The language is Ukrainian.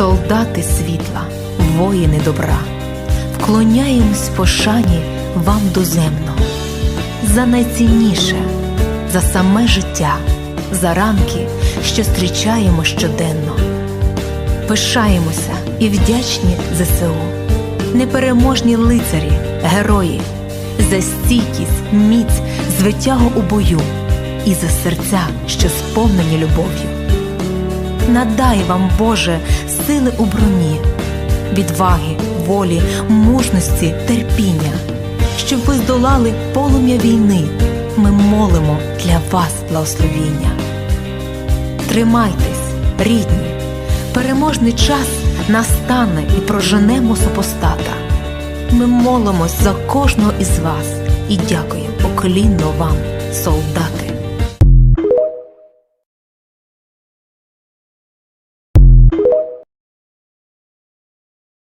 солдати світла, воїни добра, вклоняємось пошані вам доземно, за найцінніше, за саме життя, за ранки, що зустрічаємо щоденно. Пишаємося і вдячні ЗСУ, непереможні лицарі, герої, за стійкість, міць, звитягу у бою і за серця, що сповнені любов'ю. Надай вам, Боже, сили у броні, відваги, волі, мужності, терпіння, щоб ви здолали полум'я війни. Ми молимо для вас благословіння. Тримайтесь, рідні, переможний час настане і проженемо супостата. Ми молимось за кожного із вас і дякуємо поклінно вам, солдати.